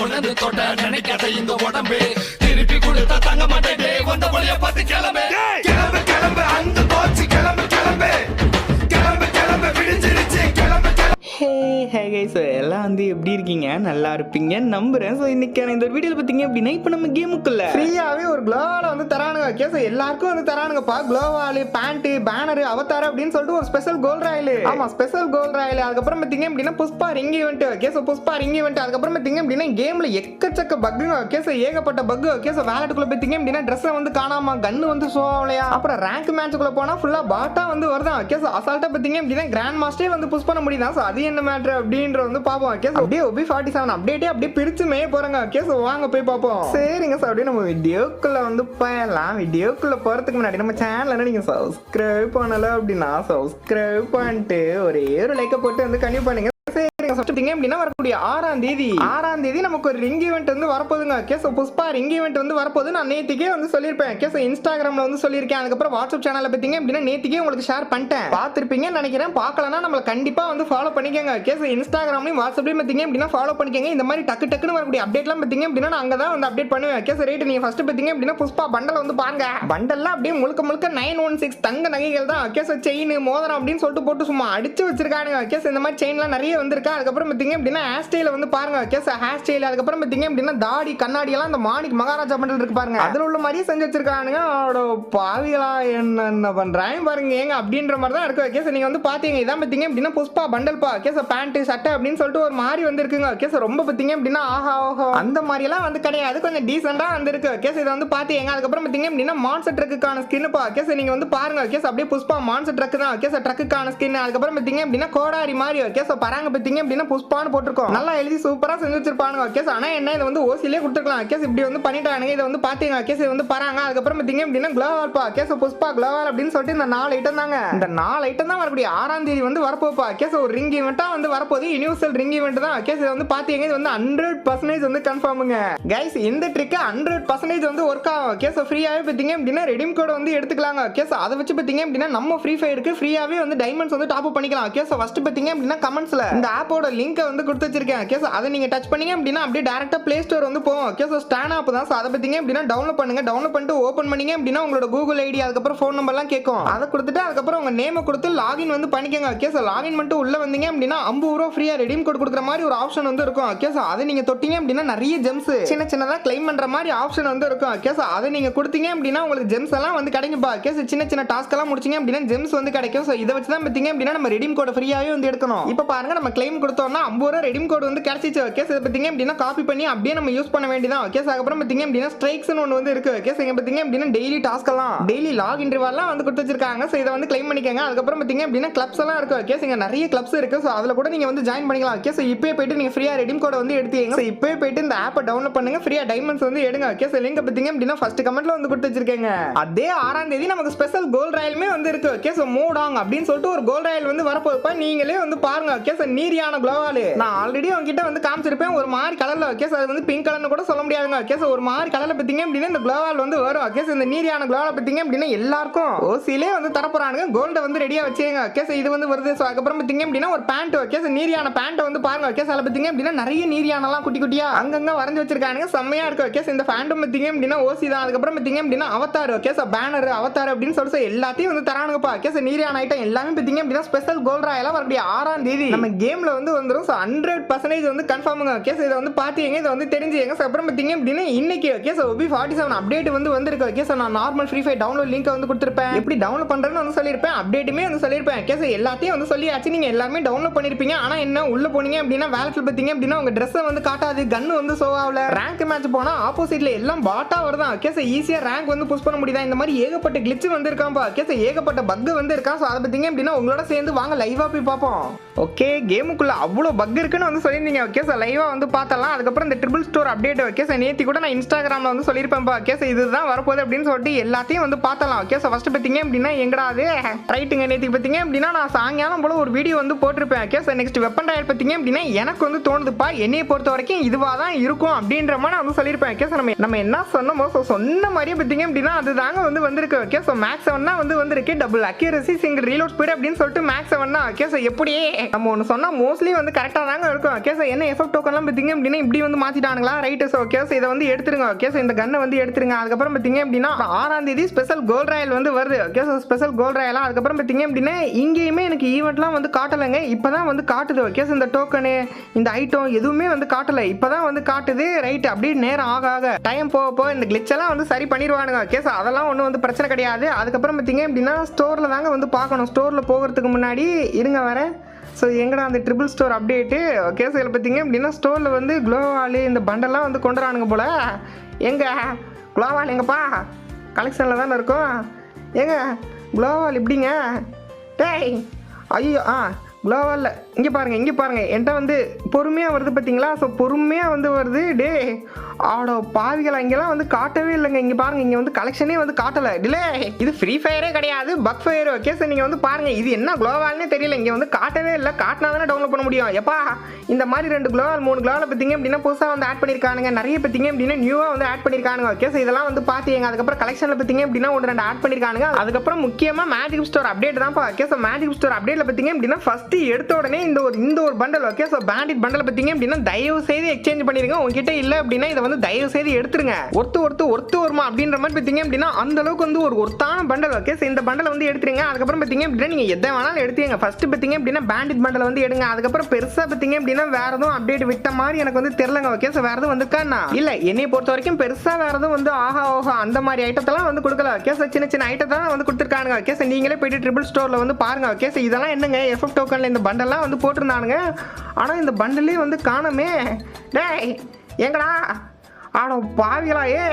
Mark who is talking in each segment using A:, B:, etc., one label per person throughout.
A: உணர்ந்து தொட்ட நினைக்காத இந்த உடம்பு. திருப்பி கொடுத்தா தங்க மாட்டேன் வந்த வழிய பார்த்து கிளம்பு. கிளம்பு கிளம்பு. அந்த போச்சு கிளம்பு கிளம்பு.
B: ஹே ஹே கைஸ் எல்லாம் வந்து எப்படி இருக்கீங்க? நல்லா இருப்பீங்க நம்புறேன். ஸோ இன்னைக்கான இந்த வீடியோவில் பார்த்தீங்க அப்படின்னா இப்போ நம்ம கேமுக்குள்ள ஃப்ரீயாகவே ஒரு க்ளோவால் வந்து தரானுங்க. ஓகே ஸோ எல்லாருக்கும் வந்து தரானுங்கப்பா க்ளோவால் பேண்ட்டு பேனர் அவதார் அப்படின்னு சொல்லிட்டு ஒரு ஸ்பெஷல் கோல்ட் ராயல் ஆமாம் ஸ்பெஷல் கோல்ட் ராயல் அதுக்கப்புறம் பார்த்தீங்க அப்படின்னா Pushpa ring event okay so Pushpa ring event அதுக்கப்புறம் பார்த்தீங்க அப்படின்னா கேமில் எக்கச்சக்க பக்குங்க ஓகே ஸோ ஏகப்பட்ட பக்கு ஓகே ஸோ வேலட்டுக்குள்ள பார்த்தீங்க அப்படின்னா ட்ரெஸ்ஸை வந்து காணாம கன்னு வந்து ஷோ ஆகலையா? அப்புறம் ரேங்க் மேட்ச்சுக்குள்ள போனால் ஃபுல்லாக பாட்டா வந்து வருதான் ஓகே ஸோ அசால்ட்டாக பார்த்தீங்க அப்படின்னா கிராண்ட் மாஸ்டரே வந்து புஷ் பண்ண முடியுதா? ஸோ அது என்ன மேட்ரு அப்படின்ற வந்து பார்ப்போம் ஓகே ஸோ அப்படியே ஒபி ஃபார்ட்டி செவன் அப்டேட்டே அப்படியே பிரிச்சு மேய போகிறாங்க ஓகே ஸோ வாங்க போய் பார்ப்போம் சரிங்க சார் அப்படியே நம்ம வீடியோக்குள்ள வந்து போயலாம் வீடியோக்குள்ள போகிறதுக்கு முன்னாடி நம்ம சேனலை நீங்கள் சப்ஸ்கிரைப் பண்ணலை அப்படின்னா சப்ஸ்கிரைப் பண்ணிட்டு ஒரே ஒரு லைக்கை போட்டு வந்து கண்டிப்பாக பண்ணுங்க. சரிங்க அப்படின்னா வரக்கூடிய ஆறாம் தேதி. ஆறாம் தேதி நமக்கு ஒரு ரிங் ஈவெண்ட் வந்து வரப்போகுதுங்க. கேஸ் புஷ்பா ரிங் ஈவெண்ட் வந்து வரப்போகுது நான் நேத்திக்கே வந்து சொல்லியிருப்பேன். கேஸ் இன்ஸ்டாகிராம்ல வந்து சொல்லியிருக்கேன். அதுக்கப்புறம் வாட்ஸ்அப் சேனலில் பார்த்தீங்க அப்படின்னா நேத்திக்கே உங்களுக்கு ஷேர் பண்ணிட்டேன். பார்த்துருப்பீங்கன்னு நினைக்கிறேன். பார்க்கலன்னா நம்மள கண்டிப்பா வந்து ஃபாலோ பண்ணிக்கோங்க. கேஸ் இன்ஸ்டாகிராம்லையும் வாட்ஸ்அப்லையும் பார்த்தீங்க அப்படின்னா ஃபாலோ பண்ணிக்கோங்க. இந்த மாதிரி டக்கு டக்குன்னு வரக்கூடிய அப்டேட்லாம் பார்த்தீங்க அப்படின்னா நான் அங்கே தான் வந்து அப்டேட் பண்ணுவேன். கேஸ் ரேட் நீங்க ஃபர்ஸ்ட் பார்த்தீங்க அப்படின்னா புஷ்பா பண்டல் வந்து பாருங்க. பண்டல்லாம் அப்படியே முழுக்க முழுக்க நைன் ஒன் சிக்ஸ் தங்க நகைகள் தான். கேஸ் செயின் மோதிரம் அப்படின்னு சொல்லிட்டு போட்டு சும்மா அடிச்சு வச்சிருக்கானுங்க. சார் இந்த மாதிரி செயின்லாம் நிறைய வந்திருக்கா. அதுக்கப்புறம் பார்த்தீங்க அப்படின்னா ஹேர் ஸ்டைல வந்து பாருங்க. கேஸ் ஹேர் ஸ்டைல் அதுக்கப்புறம் பார்த்தீங்க அப்படின்னா தாடி கண்ணாடி எல்லாம் அந்த மாணிக் மகாராஜா பண்டல் இருக்கு பாருங்க. அதுல உள்ள மாதிரியே செஞ்சு வச்சிருக்கானுங்க அவட பாவிகளா என்ன என்ன பண்றாங்க? பாருங்க ஏங்க அப்படின்ற மாதிரி தான் இருக்கு கேஸ் நீங்க வந்து பாத்தீங்க. இதான் பார்த்தீங்க அப்படின்னா புஷ்பா பண்டல் பா கேஸ் பேண்ட் சட்டை அப்படின்னு சொல்லிட்டு ஒரு மாதிரி வந்திருக்குங்க கேஸ் ரொம்ப பார்த்தீங்க அப்படின்னா ஆஹா ஓஹோ. அந்த மாதிரி எல்லாம் வந்து கிடையாது. கொஞ்சம் டீசெண்டா வந்திருக்கு கேஸ் இதை வந்து பாத்தீங்க. அதுக்கப்புறம் பார்த்தீங்க அப்படின்னா மான்சர் ட்ரக்குக்கான ஸ்கின் பா கேஸ் நீங்க வந்து பாருங்க. கேஸ் அப்படியே புஷ்பா மான்சர் ட்ரக் தான் கேஸ் ட்ரக்குக்கான ஸ்கின் அதுக்கப்புறம் பார்த்தீங்க அப்படின்னா கோடாரி மாதிரி. கேஸ் பராங்க பார்த்தீங்க அப்படின்னா புஷ்பான்னு போட்டிருக்கோம். நல்லா எழுதி சூப்பரா செஞ்சு வச்சிருப்பானுங்க அக்கேஸ் ஆனா என்ன இது வந்து ஓசிலே கொடுத்துருக்கலாம். அக்கேஸ் இப்படி வந்து பண்ணிட்டானுங்க. இதை வந்து பாத்தீங்க அக்கேஸ் இது வந்து பராங்க. அதுக்கப்புறம் பார்த்தீங்க அப்படின்னா குளோவால் பா. அக்கேஸ் புஷ்பா குளோவால் அப்படின்னு சொல்லிட்டு இந்த நாலு ஐட்டம் தாங்க. இந்த நாலு ஐட்டம் தான் வரக்கூடிய ஆறாம் தேதி வந்து வரப்போப்பா அக்கேஸ் ஒரு ரிங் ஈவெண்ட்டா வந்து வரப்போகுது. யூனிவர்சல் ரிங் ஈவெண்ட் தான். அக்கேஸ் இது வந்து பாத்தீங்க இது வந்து ஹண்ட்ரட் பர்சன்டேஜ் வந்து கன்ஃபார்முங்க கைஸ் இந்த ட்ரிக் ஹண்ட்ரட் பர்சன்டேஜ் வந்து ஒர்க் ஆகும். கேஸ் ஃப்ரீயாவே பார்த்தீங்க அப்படின்னா ரெடிம் கோட் வந்து எடுத்துக்கலாங்க. கேஸ் அதை வச்சு பார்த்தீங்க அப்படின்னா நம்ம ஃப்ரீ ஃபயருக்கு ஃப்ரீயாவே வந்து டைமண்ட்ஸ் வந்து டாப் பண்ணிக்கலாம். கேஸ் ஃபர்ஸ்ட் பார்த்தீங்க அப்படின்னா கமெண்ட்ஸ்ல இந்த ஆப்போட லிங்கை வந்து கொடுத்து வச்சிருக்கேன். கேஸ் அதை நீங்கள் டச் பண்ணீங்க அப்படின்னா அப்படியே டேரெக்டாக பிளே ஸ்டோர் வந்து போகும். கேஸ் ஸ்டான் ஆப் தான். ஸோ அதை பார்த்தீங்க அப்படின்னா டவுன்லோட் பண்ணுங்க. டவுன்லோட் பண்ணிட்டு ஓப்பன் பண்ணீங்க அப்படின்னா உங்களோட கூகுள் ஐடி அதுக்கப்புறம் ஃபோன் நம்பர்லாம் கேட்கும். அதை கொடுத்துட்டு அதுக்கப்புறம் உங்கள் நேமை கொடுத்து லாகின் வந்து பண்ணிக்கோங்க. கேஸ் லாகின் பண்ணிட்டு உள்ளே வந்தீங்க அப்படின்னா ஐம்பது ரூபா ஃப்ரீயாக ரெடீம் கோட் கொடுக்குற மாதிரி ஒரு ஆப்ஷன் வந்து இருக்கும். கேஸ் அதை நீங்கள் தொட்டீங்க அப்படின்னா நிறைய ஜெம்ஸ் சின்ன சின்னதாக கிளைம் பண்ணுற மாதிரி ஆப்ஷன் வந்து இருக்கும். கேஸ் அதை நீங்கள் கொடுத்தீங்க அப்படின்னா உங்களுக்கு ஜெம்ஸ் எல்லாம் வந்து கிடைக்கும்பா. கேஸ் சின்ன சின்ன டாஸ்க் எல்லாம் முடிச்சீங்க அப்படின்னா ஜெம்ஸ் வந்து கிடைக்கும். ஸோ இதை வச்சு தான் பார்த்தீங்க அப்படின்னா நம்ம ரெடீம் கோட் ஃப்ரீயாகவே வந்து எடுக்கணும். இப்போ பாருங்க நம்ம கிளைம் பார்த்தோம்னா ஐம்பது ரூபா ரெடிம் கோடு வந்து கிடைச்சிச்சு ஓகே இதை பார்த்தீங்க அப்படின்னா காப்பி பண்ணி அப்படியே நம்ம யூஸ் பண்ண வேண்டியதான் சார் அதுக்கப்புறம் பார்த்தீங்க அப்படின்னா ஸ்ட்ரைக்ஸ்னு ஒன்று வந்து இருக்கு. ஓகே இங்க பார்த்தீங்க அப்படின்னா டெய்லி டாஸ்க் எல்லாம் டெய்லி லாக் இன்டர்வெல்லாம் வந்து கொடுத்து வச்சிருக்காங்க. ஸோ இதை வந்து கிளைம் பண்ணிக்கோங்க. அதுக்கப்புறம் பார்த்தீங்க அப்படின்னா கிளப்ஸ் எல்லாம் இருக்கு. ஓகே இங்க நிறைய கிளப்ஸ் இருக்கு. ஸோ அதில் கூட நீங்கள் வந்து ஜாயின் பண்ணிக்கலாம். ஓகே ஸோ இப்போயே போயிட்டு நீங்கள் ஃப்ரீயாக ரெடிம் கோடை வந்து எடுத்துக்கங்க ஸோ இப்போயே போயிட்டு இந்த ஆப்பை டவுன்லோட் பண்ணுங்க. ஃப்ரீயாக டைமண்ட்ஸ் வந்து எடுங்க. ஓகே சார் லிங்க் பார்த்தீங்க அப்படின்னா ஃபர்ஸ்ட் கமெண்ட்ல வந்து கொடுத்து வச்சிருக்கேங்க. அதே ஆறாம் தேதி நமக்கு ஸ்பெஷல் கோல்ட் ராயலுமே வந்து இருக்கு. ஸோ மூடாங் அப்படின்னு சொல்லிட்டு ஒரு கோல்ட் ராயல் வந்து வரப்போப்பா நீங்களே வந்து பாருங்க. ஓகே சார் நீரியான குளோவாலு நான் ஆல்ரெடி உங்ககிட்ட வந்து காமிச்சிருப்பேன். ஒரு மாதிரி கலர்ல கேஸ் அது வந்து பிங்க் கலர்னு கூட சொல்ல முடியாதுங்க. கேஸ் ஒரு மாதிரி கலர்ல பார்த்தீங்க அப்படின்னா இந்த குளோவால் வந்து வரும். கேஸ் இந்த நீரியான குளோவால் பார்த்தீங்க அப்படின்னா எல்லாருக்கும். ஓசிலே வந்து தரப்போறானுங்க. கோல்டை வந்து ரெடியா வச்சுங்க கேஸ் இது வந்து வருது. ஸோ அதுக்கப்புறம் பார்த்தீங்க அப்படின்னா ஒரு பேண்ட் கேஸ் நீரியான பேண்ட் வந்து பாருங்க. கேஸ் அதில் பார்த்தீங்க அப்படின்னா நிறைய நீரியானலாம் குட்டி குட்டியா அங்கங்க வரைஞ்சு வச்சிருக்கானுங்க. செம்மையா இருக்கு. கேஸ் இந்த ஃபேண்டும் பார்த்தீங்க அப்படின்னா ஓசி தான். அதுக்கப்புறம் பார்த்தீங்க அப்படின்னா அவத்தார் கேஸ் பேனர் அவத்தார் அப்படின்னு சொல்லிட்டு எல்லாத்தையும் வந்து தரானுங்கப்பா. கேஸ் நீரியான ஐட்டம் எல்லாமே பார்த்தீங்க அப்படின்னா ஸ்பெஷல் கோல்ட் ராயெல்லாம் வரக்கூடிய ஆறாம் தேதி. நம்ம கேம்ல வந்து வந்துடும் ஸோ ஹண்ட்ரட் பர்சன்டேஜ் வந்து கன்ஃபார்முங்க கேஸ் இதை வந்து பார்த்தீங்க இதை வந்து தெரிஞ்சுங்க So, அப்புறம் பார்த்தீங்க அப்படின்னா இன்னைக்கு guys OB forty seven update வந்து வந்திருக்கு. கேஸ் நான் normal Free Fire download link வந்து கொடுத்துருப்பேன். எப்படி டவுன்லோட் பண்ணுறேன்னு வந்து சொல்லியிருப்பேன். அப்டேட்டுமே வந்து சொல்லியிருப்பேன். கேஸ் எல்லாத்தையும் வந்து சொல்லியாச்சு. நீங்க எல்லாருமே டவுன்லோட் பண்ணிருப்பீங்க. ஆனால் என்ன உள்ள போனீங்க அப்படின்னா வேலட்ல பார்த்தீங்க அப்படின்னா உங்கள் ட்ரெஸ்ஸை வந்து காட்டாது. கன் வந்து ஷோ ஆகல. ரேங்க் மேட்ச் போனால் ஆப்போசிட்டில் எல்லாம் பாட்டாக வருதான். கேஸ் ஈஸியாக ரேங்க் வந்து புஷ் பண்ண முடியுதா? இந்த மாதிரி ஏகப்பட்ட கிளிச் வந்து ஓகே கேஸ் ஏகப்பட்ட பக் வந்து இருக்கான் ஸோ அதை பார்த்தீங்க அப்படின்னா உங்களோட சேர்ந்து வாங்க. லைவாக போய் பார்ப்போம். ஓகே கேமுக்குள்ள அவ்வளோ பக் இருக்குன்னு வந்து சொல்லியிருந்தீங்க ஓகே சார் லைவாக வந்து பார்த்தலாம். அதுக்கப்புறம் இந்த triple store update okay sir நேத்தி கூட நான் இன்ஸ்டாகிராமில் வந்து சொல்லியிருப்பேன் ஓகே சார் இதுதான் வரப்போகுது அப்படின்னு சொல்லிட்டு எல்லாத்தையும் வந்து பார்த்தலாம் ஓகே சார் ஃபஸ்ட்டு பார்த்தீங்க அப்படின்னா எங்கடா அது? ரைட்டுங்க நேற்றுக்கு பார்த்தீங்க அப்படின்னா நான் சாயங்காலம் போல ஒரு வீடியோ வந்து போட்டிருப்பேன் okay sir next weapon tier பார்த்தீங்க அப்படின்னா எனக்கு வந்து தோணுதுப்பா என்னையை பொறுத்த வரைக்கும் இதுவாக தான் இருக்கும் அப்படின்ற மாதிரி நான் வந்து சொல்லியிருப்பேன் ஓகே சார் நம்ம நம்ம என்ன சொன்னோமோ ஸோ சொன்ன மாதிரியே பார்த்தீங்க அப்படின்னா அதுதாங்க வந்து வந்திருக்கு ஓகே ஸோ மேக்ஸ் செவன் தான் வந்து வந்திருக்கு. Double accuracy single reload speed அப்படின்னு சொல்லிட்டு மேக்ஸ் செவன் தான் ஓகே ஸோ எப்படி நம்ம ஒன்று சொன்னால் மோஸ்ட்லி வந்து கரெக்டாக தாங்க இருக்கும். ஓகே சார் என்ன எஃபெக்ட் டோக்கன்லாம் பார்த்தீங்க அப்படின்னா இப்படி வந்து மாற்றிட்டாங்களா ரைட்டு சார் ஓகே சார் இதை வந்து எடுத்துருங்க. ஓகே சார் இந்த கன்னை வந்து எடுத்துருங்க. அதுக்கப்புறம் பார்த்தீங்க அப்படின்னா ஆறாம் தேதி ஸ்பெஷல் கோல்ட் ராயல் வந்து வருது. ஓகே சார் ஸ்பெஷல் கோல்ட் ராயலாம் அதுக்கப்புறம் பார்த்தீங்க அப்படின்னா இங்கேயுமே எனக்கு ஈவெண்ட்லாம் வந்து காட்டலைங்க. இப்போ தான் வந்து காட்டுது. ஓகே சார் இந்த டோக்கனு இந்த ஐட்டம் எதுவுமே வந்து காட்டலை. இப்போ தான் வந்து காட்டுது. ரைட் அப்படியே நேரம் ஆக ஆக. டைம் போக போக இந்த கிளிச்செல்லாம் வந்து சரி பண்ணிடுவானுங்க. ஓகே சார் அதெல்லாம் ஒன்றும் வந்து பிரச்சனை கிடையாது. அதுக்கப்புறம் பார்த்தீங்க அப்படின்னா ஸ்டோரில் தாங்க வந்து பார்க்கணும். ஸ்டோரில் போகிறதுக்கு முன்னாடி இருங்க வரேன் ஸோ எங்கடா அந்த ட்ரிபிள் ஸ்டோர் அப்டேட்டு ஓகே பார்த்தீங்க அப்படின்னா ஸ்டோரில் வந்து க்ளோவாலு இந்த பண்டெல்லாம் வந்து கொண்டு வரானுங்க போல். எங்கே? குளோவால் எங்கப்பா? கலெக்ஷனில் தானே இருக்கும். ஏங்க குளோவால் இப்படிங்க டேய் ஐயோ ஆ குளோவாலில் இங்கே பாருங்கள் இங்கே பாருங்கள் என்கிட்ட வந்து பொறுமையாக வருது பார்த்தீங்களா ஸோ பொறுமையாக வந்து வருது. டே ஆடோ பாவிகளா இங்கெல்லாம் வந்து காட்டவே இல்லைங்க. இங்கே பாருங்கள் இங்கே வந்து கலெக்ஷனே வந்து காட்டலை. டிலே இது ஃப்ரீ ஃபயரே கிடையாது. பக் ஃபயர் ஓகே சார் நீங்கள் வந்து பாருங்கள் இது என்ன குளோவால்னே தெரியல. இங்கே வந்து காட்டவே இல்லை. காட்டினா தானே டவுன்லோட் பண்ண முடியும். எப்பா இந்த மாதிரி ரெண்டு குளோவால் மூணு க்ளோவால் பார்த்தீங்க அப்படின்னா புதுசாக வந்து ஆட் பண்ணியிருக்கானுங்க நிறைய பார்த்தீங்க அப்படின்னா நியூவாக வந்து ஆட் பண்ணியிருக்கானுங்க ஓகே சார் இதெல்லாம் வந்து பார்த்தீங்க அதுக்கப்புறம் கலெக்ஷனில் பார்த்தீங்க அப்படின்னா ஒன்று ரெண்டு ஆட் பண்ணியிருக்கானுங்க அதுக்கப்புறம் முக்கியமாக மேஜிக் ஸ்டோர் அப்டேட் தான்ப்பா. ஓகே சார் மேஜிக் ஸ்டோர் அப்டேட்டில் பார்த்தீங்க அப்படின்னா ஃபஸ்ட்டு எடுத்த உடனே இந்த ஒரு இந்த ஒரு bundle okay so bandit bundle பார்த்தீங்க அப்படின்னா தயவு செய்து எக்ஸ்சேஞ்ச் பண்ணிடுங்க உங்ககிட்ட இல்லை அப்படின்னா இதை வந்து தயவு செய்து எடுத்துருங்க. ஒருத்து ஒருத்து ஒருத்து வருமா அப்படின்ற மாதிரி பார்த்தீங்க அப்படின்னா அந்த அளவுக்கு வந்து ஒரு ஒருத்தான பண்டல் ஓகே ஸோ இந்த பண்டலை வந்து எடுத்துருங்க. அதுக்கப்புறம் பார்த்தீங்க அப்படின்னா நீங்கள் எதை வேணாலும் எடுத்துங்க ஃபர்ஸ்ட் பார்த்தீங்க அப்படின்னா பேண்டிட் பண்டல் வந்து எடுங்க. அதுக்கப்புறம் பெருசாக பார்த்தீங்க அப்படின்னா வேற எதுவும் அப்டேட் விட்ட மாதிரி எனக்கு வந்து தெரிலங்க ஓகே ஸோ வேற எதுவும் வந்துக்காண்ணா இல்லை என்னை பொறுத்த வரைக்கும் பெருசாக வேற எதுவும் வந்து ஆஹா ஓஹா அந்த மாதிரி ஐட்டத்தெல்லாம் வந்து கொடுக்கல ஓகே சார் சின்ன சின்ன ஐட்டத்தெல்லாம் வந்து கொடுத்துருக்காங்க ஓகே சார் நீங்களே போயிட்டு ட்ரிபிள் ஸ்டோரில் வந்து பாருங்க ஓகே சார் இதெல்லாம் என்னங்க எஃப்எஃப் டோக்கனில் இந்த பண்டெல்லாம் வந்து போட்டிருந்தானுங்க. ஆனால் இந்த பண்டிலே வந்து காணோமே. டேய் எங்கடா ஆடோ பாவிகளா ஏ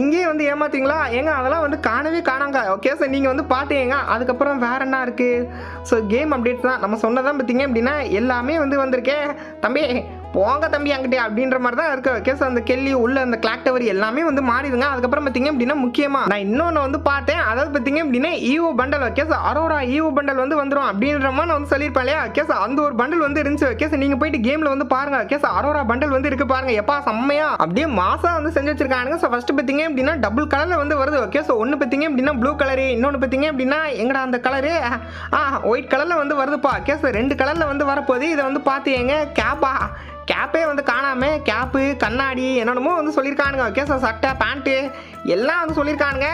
B: இங்கேயே வந்து ஏமாத்தீங்களா? ஏங்க அதெல்லாம் வந்து காணவே காணாங்க. ஓகே சார் நீங்கள் வந்து பார்த்தீங்க அதுக்கப்புறம் வேற என்ன இருக்குது ஸோ கேம் அப்டேட் தான். நம்ம சொன்னதான் பார்த்தீங்க அப்படின்னா எல்லாமே வந்து வந்திருக்கே. தம்பி போங்க தம்பி அங்கிட்டே அப்படின்ற மாதிரி தான் இருக்க. ஓகே சார் அந்த கெல்லி உள்ள அந்த கிளாக் டவர் எல்லாமே வந்து மாறிடுங்க அதுக்கப்புறம் பார்த்தீங்க அப்படின்னா முக்கியமாக நான் இன்னொன்று வந்து பார்த்தேன். அதாவது பார்த்தீங்க அப்படின்னா evo bundle okay sir Aurora evo bundle வந்து வந்துடும் அப்படின்ற மாதிரி நான் வந்து சொல்லியிருப்பேன் இல்லையா? ஓகே சார் அந்த ஒரு பண்டல் வந்து இருந்துச்சு. ஓகே சார் நீங்கள் போயிட்டு கேமில் வந்து பாருங்க. ஓகே சார் அரோரா பண்டல் வந்து இருக்கு பாருங்க. எப்பா செம்மையா? அப்படியே மாசா வந்து செஞ்சு வச்சிருக்கானுங்க. ஸோ ஃபர்ஸ்ட் பார்த்தீங்க அப்படின்னா டபுள் கலரில் வந்து வருது. ஓகே ஸோ ஒன்று பார்த்தீங்க அப்படின்னா ப்ளூ கலரு இன்னொன்று பார்த்தீங்க அப்படின்னா எங்கடா அந்த கலரு ஆ ஒயிட் கலரில் வந்து வருதுப்பா. ஓகே சார் ரெண்டு கலரில் வந்து வரப்போகுது. இதை வந்து பார்த்தீங்க கேப்பா. கேப்பே வந்து காணாம கேப்பு கண்ணாடி என்னென்னமோ வந்து சொல்லியிருக்கானுங்க ஓகே சார் சட்டை பேண்ட்டு எல்லாம் வந்து சொல்லியிருக்கானுங்க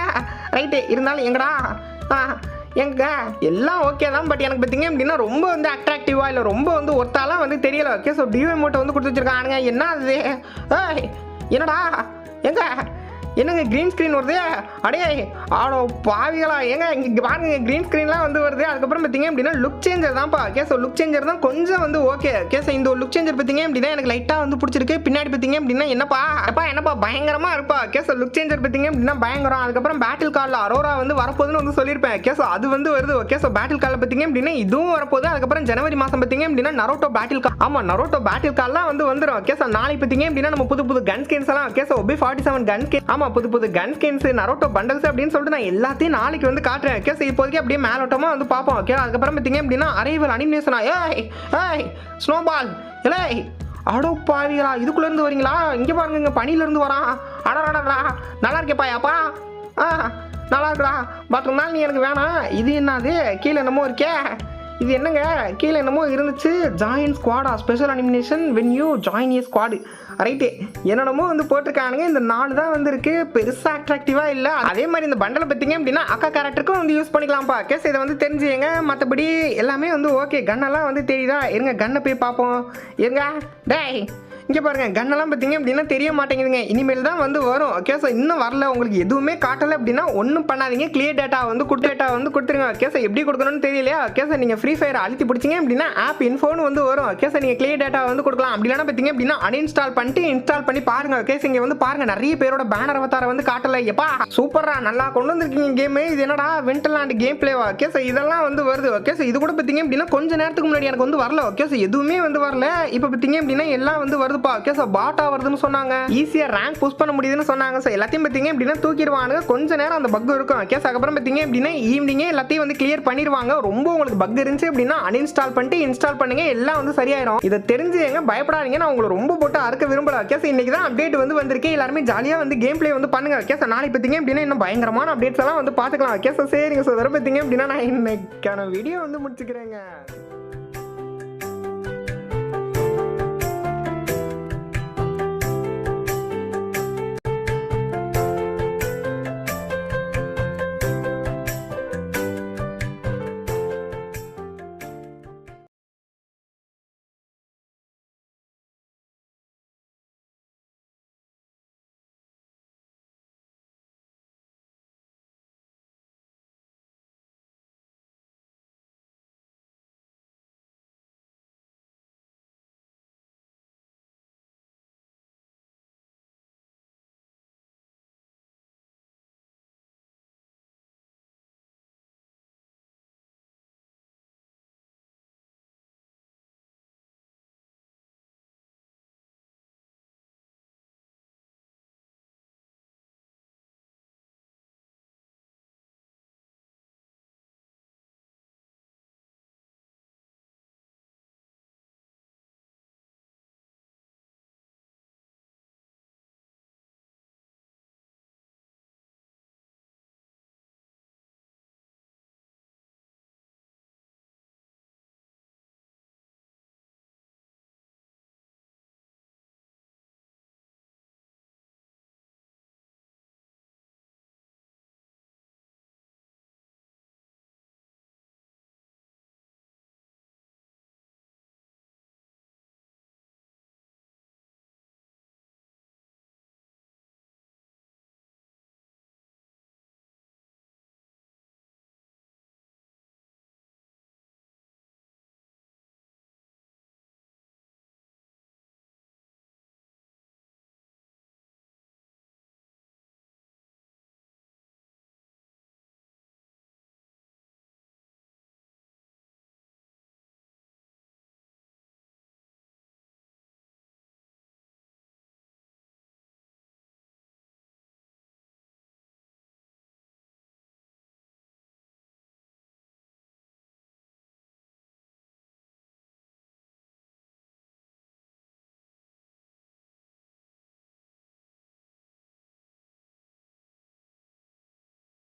B: ரைட்டு இருந்தாலும் எங்கடா? ஆ எங்க? எல்லாம் ஓகே தான் பட் எனக்கு பார்த்தீங்க அப்படின்னா ரொம்ப வந்து அட்ராக்டிவாக இல்லை ரொம்ப வந்து ஒருத்தாலாம் வந்து தெரியல. ஓகே ஸோ டிவை மூட்டை வந்து கொடுத்து வச்சிருக்கானுங்க. என்ன அது? என்னடா? எங்க? என்னங்க க்ரீன் ஸ்க்ரீன் வருது? அடே ஆடோ பாவிகளா. ஏங்க இங்கே பாருங்க க்ரீன் ஸ்க்ரீன்லாம் வந்து வருது. அதுக்கப்புறம் பார்த்தீங்க அப்படின்னா லுக் சேஞ்சர் தான்ப்பா. ஓகே லுக் சேஞ்சர் தான் கொஞ்சம் வந்து ஓகே ஓகே இந்த லுக் சேஞ்சர் பார்த்தீங்க அப்படின்னா எனக்கு லைட்டாக வந்து பிடிச்சிருக்கு. பின்னாடி பார்த்தீங்க அப்படின்னா என்னப்பா? அப்பா என்னப்பா? பயங்கரமாக இருப்பா. ஓகே லுக் சேஞ்சர் பார்த்தீங்க அப்படின்னா பயங்கரம். அதுக்கப்புறம் பேட்டில் கார்டில் அரோரா வந்து வரப்போகுதுன்னு வந்து சொல்லியிருப்பேன். ஓகே அது வந்து வருது. ஓகே ஸோ பேட்டில் கார்டில் பார்த்தீங்க அப்படின்னா இதுவும் வரப்போகுது. அதுக்கப்புறம் ஜனவரி மாதம் பார்த்தீங்க அப்படின்னா நரோட்டோ பேட்டில் கார் ஆமாம் நரோட்டோ பேட்டில் கார்லாம் வந்து வந்துடும் ஓகே ஸோ நாளைக்கு பார்த்தீங்க அப்படின்னா நம்ம புது புது கன் ஸ்கின்ஸ் எல்லாம் okay so OB forty seven gun skin ஆமாம் புது புது கன் ஸ்கின்ஸ் நரோட்டோ பண்டல்ஸ் அப்படின்னு சொல்லிட்டு நான் எல்லாத்தையும் நாளைக்கு வந்து காட்டுறேன். ஓகே ஸோ இப்போதைக்கு அப்படியே மேலோட்டமாக வந்து பார்ப்போம். ஓகே அதுக்கப்புறம் பார்த்தீங்க அப்படின்னா அரைவல் அனிமேஷனா ஏய் ஏய் ஸ்னோபால் ஏய் அடோ பாவிகளா இதுக்குள்ள இருந்து வரீங்களா? இங்க பாருங்க இங்க பனியிலேருந்து வரான். அடடா நல்லா இருக்கேப்பா அப்பா. ஆ நல்லா இருக்குடா. பட் இருந்தாலும் நீ எனக்கு வேணாம். இது என்னது? கீழே என்னமோ இருக்கே. இது என்னங்க? கீழே என்னமோ இருந்துச்சு. Join ஸ்குவாடா special animation when you join a squad right என்னடமோ வந்து போட்டிருக்கானுங்க. இந்த நாலு தான் வந்துருக்கு. பெருசாக அட்ராக்டிவாக இல்லை. அதே மாதிரி இந்த பண்டலை பார்த்தீங்க அப்படின்னா அக்கா கேரக்டருக்கும் வந்து யூஸ் பண்ணிக்கலாம்ப்பா. கேஸ் இதை வந்து தெரிஞ்சுங்க. மற்றபடி எல்லாமே வந்து ஓகே கன்னெல்லாம் வந்து தெரியுதா இருங்க கன்னை போய் பார்ப்போம். இருங்க. டேய் இங்கே பாருங்க கன்னெல்லாம் பார்த்தீங்க அப்படின்னா தெரிய மாட்டேங்குதுங்க. இனிமேல் தான் வந்து வரும். ஓகே ஸோ இன்னும் வரல. உங்களுக்கு எதுவுமே காட்டலை அப்படின்னா ஒன்றும் பண்ணாதீங்க. கிளியர் டேட்டா வந்து குட் டேட்டா வந்து கொடுத்துருங்க. ஓகே சார் எப்படி கொடுக்கணும்னு தெரியலையா? ஓகே சார் நீங்கள் ஃப்ரீ ஃபயர் அழுத்தி பிடிச்சிங்க அப்படின்னா ஆப் இன்ஃபோன் வந்து வரும். ஓகே சார் நீங்கள் கிளியர் டேட்டா வந்து கொடுக்கலாம். அப்படிலாம் பார்த்தீங்க அப்படின்னா அன்இன்ஸ்டால் பண்ணிட்டு இன்ஸ்டால் பண்ணி பாருங்க. ஓகே சார் இங்கே வந்து பாருங்க. நிறைய பேரோட பேனர் அவதார வந்து காட்டலை. எப்பா சூப்பரா நல்லா கொண்டு வந்திருக்கீங்க கேமு இது என்னடா விண்டர்லாண்ட் கேம் பிளேவா ஓகே சார் இதெல்லாம் வந்து வருது. ஓகே சார் இது கூட பார்த்தீங்க அப்படின்னா கொஞ்ச நேரத்துக்கு முன்னாடி எனக்கு வந்து வரல. ஓகே சார் எதுவுமே வந்து வரல. இப்போ பார்த்தீங்க அப்படின்னா எல்லாம் வந்து வருது வருதுப்பா ஓகே சார் பாட்டா வருதுன்னு சொன்னாங்க. ஈஸியாக ரேங்க் புஷ் பண்ண முடியுதுன்னு சொன்னாங்க. சார் எல்லாத்தையும் பார்த்தீங்க அப்படின்னா தூக்கிடுவானுங்க. கொஞ்ச நேரம் அந்த பக் இருக்கும். ஓகே சார் அதுக்கப்புறம் பார்த்தீங்க அப்படின்னா ஈவினிங்கே எல்லாத்தையும் வந்து கிளியர் பண்ணிடுவாங்க. ரொம்ப உங்களுக்கு பக் இருந்துச்சு அப்படின்னா அன்இன்ஸ்டால் பண்ணிட்டு இன்ஸ்டால் பண்ணுங்க. எல்லாம் வந்து சரியாயிரும். இதை தெரிஞ்சுங்க பயப்படாதீங்க. நான் உங்களை ரொம்ப போட்டு அறுக்க விரும்பல. ஓகே சார் இன்னைக்கு தான் அப்டேட் வந்து வந்திருக்கேன் எல்லாருமே ஜாலியாக வந்து கேம் பிளே வந்து பண்ணுங்க. ஓகே சார் நாளைக்கு பார்த்தீங்க அப்படின்னா இன்னும் பயங்கரமான அப்டேட்ஸ் எல்லாம் வந்து பார்த்துக்கலாம். ஓகே சார் சரிங்க. சார் வர பார்த்தீங்க அப்படின்னா நான் இன்னைக்கான வீடியோ வந்து முடிச்சுக்கிறேங்க.